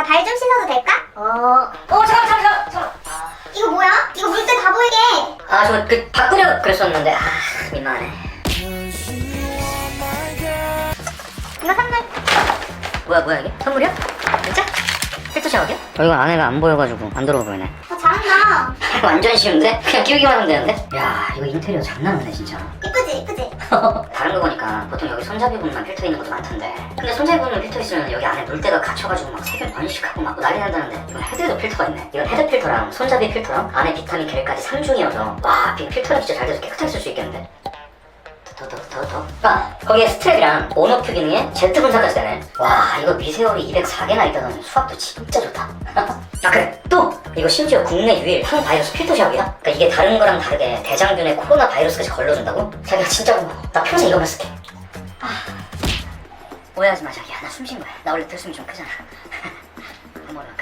나 발 좀 씻어도 될까? 어, 어, 잠깐, 잠깐, 잠깐. 이거 뭐야? 이거 물때 다 보이게. 아, 저 그 바꾸려 그랬었는데, 아, 민망하네. 이거 선물. 뭐야, 뭐야 이게? 선물이야? 진짜? 샤워기야? 어, 이거 안에가 안 보여가지고 안 들어가 보이네. 어, 잘한다. 완전 쉬운데? 그냥 끼우기만 하면 되는데? 야, 이거 인테리어 장난 아니네, 진짜. 이쁘지, 이쁘지. 다른 거 보니까 보통 여기 손잡이 부분만 필터 있는 것도 많던데 근데 손잡이 부분만 필터 있으면 여기 안에 물때가 갇혀가지고 막 세균 번식하고 막 난리 난다는데 이건 헤드에도 필터가 있네 이건 헤드 필터랑 손잡이 필터랑 안에 비타민 K까지 3중이어서 와이 필터는 진짜 잘 돼서 깨끗하게 쓸 수 있겠는데 아 거기에 스트랩이랑 온오프 기능에 Z 분사까지 되네. 와 이거 미세월이 204개나 있다더니 수압도 진짜 좋다. 아 그래. 또 이거 심지어 국내 유일 항바이러스 필터 샤워기야? 그러니까 이게 다른 거랑 다르게 대장균에 코로나 바이러스까지 걸러준다고? 자기가 진짜 고마워 나 평생 이거만 쓸게. 아 오해하지 마 자기야. 나 숨 쉰 거야. 나 원래 들숨이 좀 크잖아